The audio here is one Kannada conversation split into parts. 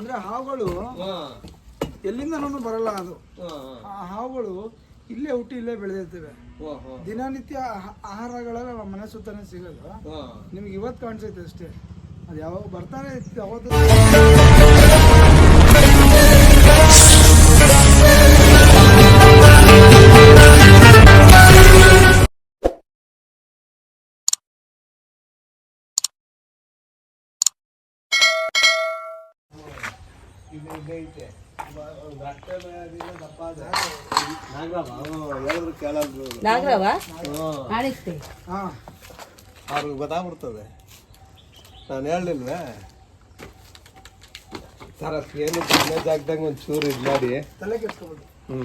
ಅಂದ್ರೆ ಹಾವುಗಳು ಎಲ್ಲಿಂದ ನಾನು ಬರಲ್ಲ ಅದು. ಆ ಹಾವುಗಳು ಇಲ್ಲೇ ಹುಟ್ಟಿ ಇಲ್ಲೇ ಬೆಳೆದಿರ್ತವೆ. ದಿನನಿತ್ಯ ಆಹ- ಆಹಾರಗಳೆಲ್ಲ ನಮ್ಮ ಮನೆ ಸುತ್ತನೇ ಸಿಗೋದು. ನಿಮ್ಗೆ ಇವತ್ತು ಕಾಣಿಸೈತೆ ಅಷ್ಟೇ. ಅದು ಯಾವಾಗ ಬರ್ತಾನೆ ಅವತ್ತು ಇದು ಇದೈತೆ ನಾಗರವ ಅವ್ರಿಗೆ ಗೊತ್ತಾಗ್ಬಿಡ್ತದೆ. ನಾನು ಹೇಳಲಿಲ್ಲ ಸರ್ ಅಷ್ಟು ಏನು ಜಾಗದಂಗೆ ಒಂದು ಚೂರು ಇದು ಮಾಡಿ. ತಲೆ ಕೆಡ್ಸ್ಕೊಬೋದು. ಹ್ಞೂ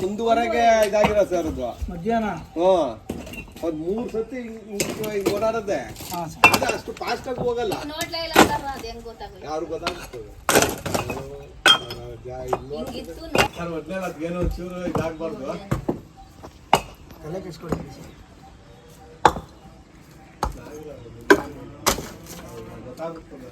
ಮುಂದುವರೆಗೆ ಇದಾಗಿರೋ ಸರ್ ಅದು ಮಧ್ಯಾಹ್ನ? ಹ್ಞೂ ಒಂದು ಮೂರು ಸತಿ ಹಿಂಗೆ ಹಿಂಗ್ ಓಡಾಡದೆ. ಹಾ ಸರ್. ಅದೇ ಅಷ್ಟು ಫಾಸ್ಟ್ ಆಗಿ ಹೋಗಲ್ಲ. ನೋಡ್ಲೇ ಇಲ್ಲ ಅಂತಾರ ಅದ್ ಹೆಂಗ್ ಗೊತ್ತಾಗೋದು? ಯಾರು ಗೊತ್ತಾಗ್ತದೆ. ಹಿಂಗಿತ್ತು ಸರ್ ಒಟ್ನಲ್ಲಿ ಚೂರು ಇದಾಗಬಾರ್ದು. ತಲೆ ಕೆಡ್ಸ್ಕೊಳ್ತೀವಿ ಸರ್. ಗೊತ್ತಾಗುತ್ತದೆ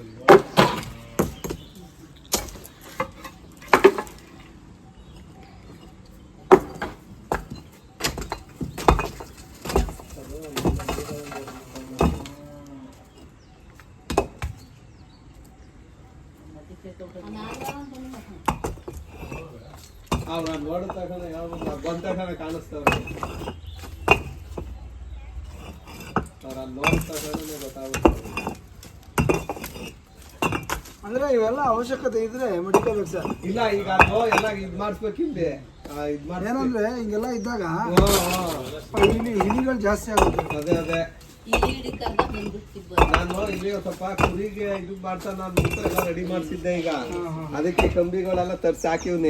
ಅವ್ರು ನಾನು ನೋಡಿದ ತಕ್ಷಣ ಯಾವ ಬಂದ ತಕ್ಷಣ ಕಾಣಿಸ್ತವ್ರೆ ಅವ್ರು ಅಲ್ಲಿ ನೋಡಿದ ತಕ್ಷಣ ಗೊತ್ತಾಗುತ್ತೆ. ಅಂದ್ರೆ ಇವೆಲ್ಲ ಅವಶ್ಯಕತೆ ಇದ್ರೆ ಮಡಿಕೋಬೇಕು ಸರ್ ಇಲ್ಲ ಈಗ ಅದು ಎಲ್ಲ ಇದ್ ಮಾಡಿಸ್ಬೇಕು ಇದು ಮಾಡ್ಸ್ಬೇಕು. ಏನಂದ್ರೆ ಹಿಂಗೆಲ್ಲ ಇದ್ದಾಗ. ಇಲಿ ಇಲಿಗಳು ಜಾಸ್ತಿ ಆಗುತ್ತೆ. ಅದೇ ಅದೇ. ನಾನು ಇಲ್ಲಿ ಸ್ವಲ್ಪ ಕುರಿಗೆ ಇದು ಮಾಡ್ತಾನ ನಾನು ಎಲ್ಲ ರೆಡಿ ಮಾಡ್ಸಿದ್ದೆ ಈಗ. ಅದಕ್ಕೆ ಕಂಬಿಗಳೆಲ್ಲ ತರ್ಸಿ ಹಾಕಿವ್ನಿ.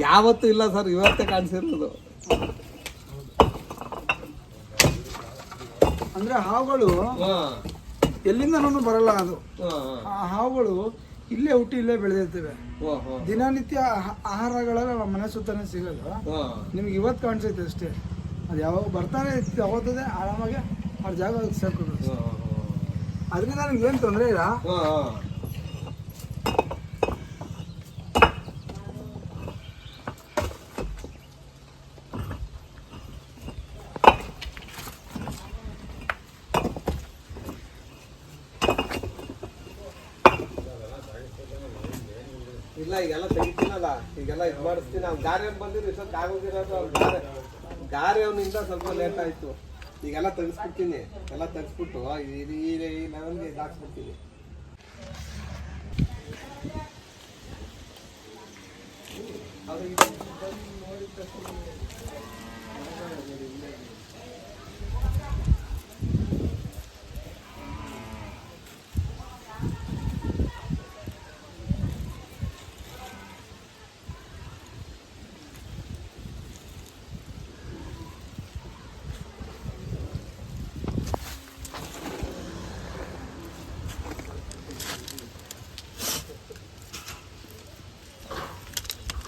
ಯಾವತ್ತೂ ಇಲ್ಲ ಸರ್ ಇವತ್ತೇ ಕಾಣಿಸಿರೋದು. ಅಂದ್ರೆ ಹಾವುಗಳು ಎಲ್ಲಿಂದನೂ ಬರಲ್ಲ ಅದು. ಆ ಹಾವುಗಳು ಇಲ್ಲೇ ಹುಟ್ಟಿ ಇಲ್ಲೇ ಬೆಳೆದಿರ್ತೇವೆ. ದಿನನಿತ್ಯ ಆಹ- ಆಹಾರಗಳೆಲ್ಲ ನಮ್ಮ ಮನೆ ಸುತ್ತನೇ ಸಿಗೋದು. ನಿಮ್ಗೆ ಇವತ್ತು ಕಾಣಿಸೈತೆ ಅಷ್ಟೇ. ಅದು ಯಾವಾಗ ಬರ್ತಾನೆ ಅವತ್ತದೆ ಆರಾಮಾಗಿ ಆ ಜಾಗ ಸೇರ್ಕೋಬೇಕು ಹಾ ಅದರಿಂದ ನನಗೆ ಏನು ತೊಂದರೆ ಇಲ್ಲ. ಇಲ್ಲ ಈಗೆಲ್ಲ ತೆಗಿತೀನಲ್ಲ. ಈಗೆಲ್ಲ ಇದು ಮಾಡಿಸ್ತೀನಿ. ಅವ್ನು ಗಾರಿ ಬಂದಿದ್ದು ಇಷ್ಟೊತ್ತು ಆಗೋಗಿರೋದು ಅವ್ನು ಗಾರೆ ಗಾರೆ ಅವನಿಂದ ಸ್ವಲ್ಪ ಲೇಟ್ ಆಯ್ತು. ಈಗೆಲ್ಲ ತೆಗೆಸ್ಬಿಡ್ತೀನಿ ಎಲ್ಲ ತೆಗೆಸ್ಬಿಟ್ಟು ಈ ಲೆವೆಲ್ಗೆ ಹಾಕ್ಸ್ಬಿಡ್ತೀನಿ ಅದು ಇದು ಬಂದು ನೋಡಿದ ತಕ್ಷಣ ಇಲ್ಲಿ ಇಲ್ಲಿ ಇಲ್ಲಿ ಇಲ್ಲಿ ಇಲ್ಲಿ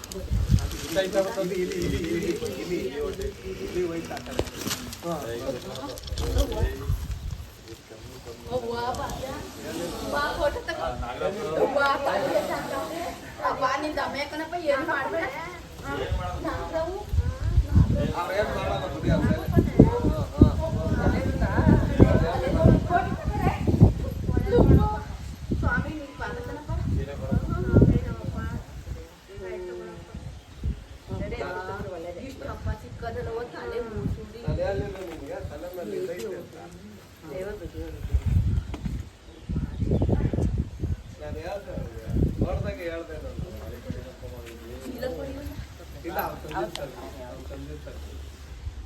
ಇಲ್ಲಿ ಹೊಟ್ಟೆ ಇಲ್ಲಿ ಹೋಯ್ತು ಆ ಕಡೆ ನಿಂದ ಅಮ್ಯಾಕನಪ್ಪ ಏನ್ ಮಾಡ್ಬೇಡ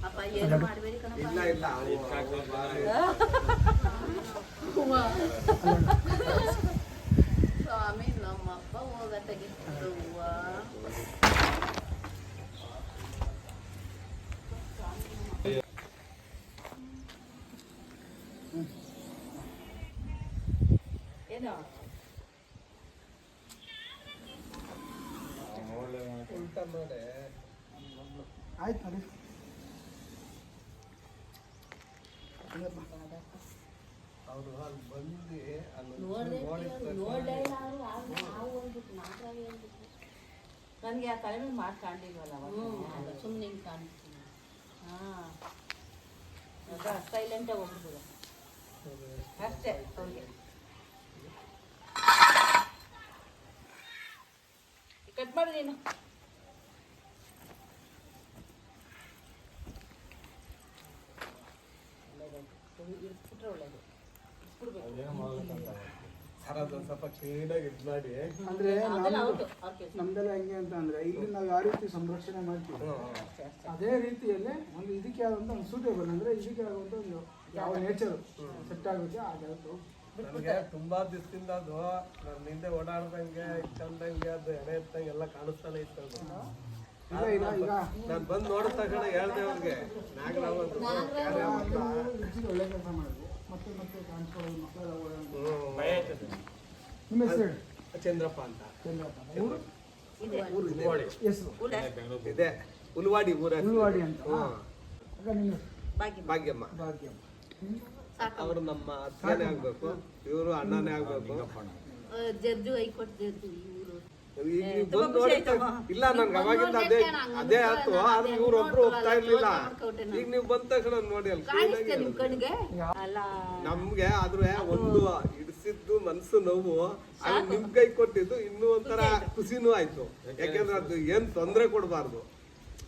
ಕಣಪ್ಪ ಇಲ್ಲ ಇಲ್ಲ ಅವು ಅವು ಬಾರಿ ಸ್ವಾಮಿ ನಮ್ಮಪ್ಪ ಹೋಗತ್ತಾಗಿತ್ತು ಆಯ್ತು ನೋಡಿ ಅವರು ಅಲ್ಲಿ ಬಂದು ಅಲ್ಲಿ ನೋಡ್ದೆ ನೋಡಿದ ತಕ್ಷಣ ನೋಡ್ಲೇ ಇಲ್ಲ ಅವ್ರು ಆಗ ನಾವು ಅಂದ್ಬಿಟ್ಟು ನಾಲ್ಕಾಗಿ ಅಂದ್ಬಿಟ್ಟು ನನಗೆ ಆ ತಲೆ ಮೇಲೆ ಮಾತು ಕಾಣಲಿಲ್ವಲ್ಲ ಹ್ಞೂ ಸುಮ್ಮನೆ ಹಿಂಗೆ ಕಾಣಿಸ್ತೀನಿ ಹಾಂ. ಸೈಲೆಂಟಾಗಿ ಹೋಗ್ಬಿಡ್ಬೋದು ಅಷ್ಟೇ ಅವ್ರಿಗೆ ಕಟ್ ಮಾಡು ನೀನು. ಒಳ್ಳೇದು ಸರ್ ಸ್ವಲ್ಪ ಕ್ಲೀನಾಗಿ ಇದು ಮಾಡಿ. ಅಂದ್ರೆ ನಮ್ದೆಲ್ಲ ಹೆಂಗೆ ಅಂತ ಅಂದ್ರೆ ಇಲ್ಲಿ ನಾವು ಯಾವ ರೀತಿ ಸಂರಕ್ಷಣೆ ಮಾಡ್ತೀವಿ? ಅದೇ ರೀತಿಯಲ್ಲಿ ಒಂದು ಇದಕ್ಕೆ ಆದಂತ ಒಂದು ಸೂಟೇಬಲ್ ಅಂದ್ರೆ ಇದಕ್ಕೆ ಆಗುವಂತ ಒಂದು ಯಾವ ನೇಚರ್ ಸೆಟ್ ಆಗುತ್ತೆ ಆ ಜಾಗಕ್ಕೆ ನನಗೆ ತುಂಬಾ ದಿವಸದಿಂದ ಅದು. ನನ್ನ ಹಿಂದೆ ಓಡಾಡ್ದಂಗೆ ಚಂದಂಗೆ ಅದು ಎಡೆ ಎತ್ತಂಗೆ ಎಲ್ಲ ಕಾಣಿಸ್ತಾನೆ ಇತ್ತು ನಾನು ಬಂದು ನೋಡಿದ ತಕ್ಷಣ ಹೇಳ್ದೆ ಅವ್ರಿಗೆ ಒಳ್ಳೆ ಕೆಲಸ ಮಾಡಿದ್ವಿ ಮತ್ತೆ ಮತ್ತೆ ಕಾಣಿಸ್ಕೊಳ್ಳೋದು ಮಕ್ಕಳೆಲ್ಲ ಚಂದ್ರಪ್ಪ ಅಂತ. ಚಂದ್ರಪ್ಪ. ಇದೆ. ಉಲ್ವಾಡಿ ಊರ. ಅಂತ. ಭಾಗ್ಯಮ್ಮ. ಭಾಗ್ಯಮ್ಮ. ಅವರು ನಮ್ಮ ಅಕ್ಕನೇ ಆಗ್ಬೇಕು ಇವರು ಅಣ್ಣನೇ ಆಗ್ಬೇಕು. ಜರ್ಜು ಇವರು. ಈಗ ನೀವು ಇಲ್ಲ ನನ್ಗೆ ಅವಾಗಿಂದ ಅದೇ ಅದೇ ಆಯ್ತು. ಆದ್ರೆ ಇವ್ರೊಬ್ರು ಹೋಗ್ತಾ ಇರ್ಲಿಲ್ಲ. ಈಗ ನೀವು ಬಂದ ತಕ್ಷಣ ನೋಡಿ ಅಲ್ಲಿ ನಮ್ಗೆ ಆದ್ರೆ ಒಂದು ಹಿಡಿಸಿದ್ದು ಮನ್ಸು ನೋವು ಅದು ನಿಮ್ ಕೈ ಕೊಟ್ಟಿದ್ದು ಇನ್ನೂ ಒಂಥರ ಖುಷಿನೂ ಆಯ್ತು. ಯಾಕೆಂದ್ರೆ ಅದು ಏನ್ ತೊಂದ್ರೆ ಕೊಡಬಾರ್ದು.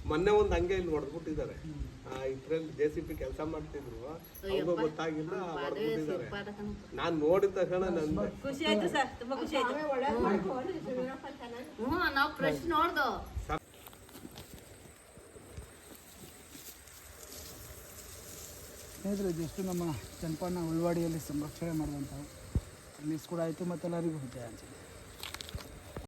ಮೊನ್ನೆ ಒಂದ್ ಹಂಗೆ ಇಲ್ಲಿ ಹೊಡೆದ್ಬಿಟ್ಟಿದ್ದಾರೆ. ಇದ್ರಲ್ಲಿ ಜೆ ಸಿ ಪಿ ಕೆಲಸ ಮಾಡ್ತಿದ್ರು. ಅವ್ರಿಗೂ ಗೊತ್ತಾಗಿಲ್ಲ ಹೊಡೆದ್ಬಿಟ್ಟಿದ್ದಾರೆ. ನಾನ್ ನೋಡಿದ ತಕ್ಷಣ ನನ್ನ ಖುಷಿ ಆಯ್ತು ಸರ್ ತುಂಬಾ ಖುಷಿ ಆಯ್ತು. ಹ್ಞೂ ನಾವು ಫ್ರೆಶ್ ನೋಡ್ದು. ಸ್ನೇಹಿತರೆ ಇದಿಷ್ಟು ನಮ್ಮ ಚನ್ನಪಣ್ಣ ಉಳ್ವಾಡಿಯಲ್ಲಿ ಸಂರಕ್ಷಣೆ ಮಾಡಿದಂಥವು ಮಿಸ್ ಕೂಡ ಆಯಿತು ಮತ್ತೆಲ್ಲರಿಗೂ. ಎಲ್ಲರಿಗೂ ಜಯ ಅನ್ಸುತ್ತೆ